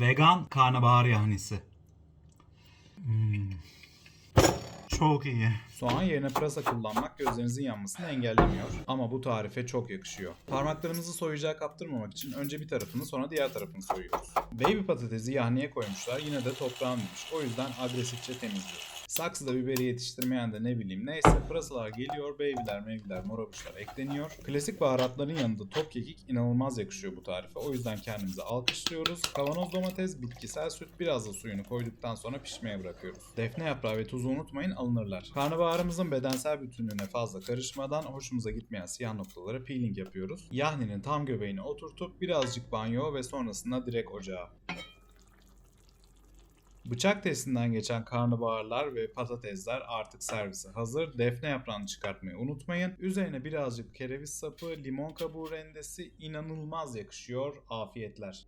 Vegan karnabahar yahnisi. Hmm. Çok iyi. Soğan yerine pırasa kullanmak gözlerinizin yanmasını engellemiyor ama bu tarife çok yakışıyor. Parmaklarımızı soyacağı kaptırmamak için önce bir tarafını sonra diğer tarafını soyuyoruz. Baby patatesi yahneye koymuşlar yine de toprağın. O yüzden agresifçe temizliyoruz. Saksıda biberi yetiştirmeyen de ne bileyim neyse pırasalar geliyor, babyler, mevgiler, morabuşlar ekleniyor. Klasik baharatların yanında top kekik inanılmaz yakışıyor bu tarife. O yüzden kendimizi alkışlıyoruz. Kavanoz domates, bitkisel süt, biraz da suyunu koyduktan sonra pişmeye bırakıyoruz. Defne yaprağı ve tuzu unutmayın alınırlar. Karnabaharımızın bedensel bütünlüğüne fazla karışmadan hoşumuza gitmeyen siyah noktalara peeling yapıyoruz. Yahninin tam göbeğine oturtup birazcık banyo ve sonrasında direkt ocağa. Bıçak testinden geçen karnabaharlar ve patatesler artık servise hazır. Defne yaprağını çıkartmayı unutmayın. Üzerine birazcık kereviz sapı, limon kabuğu rendesi inanılmaz yakışıyor. Afiyetler.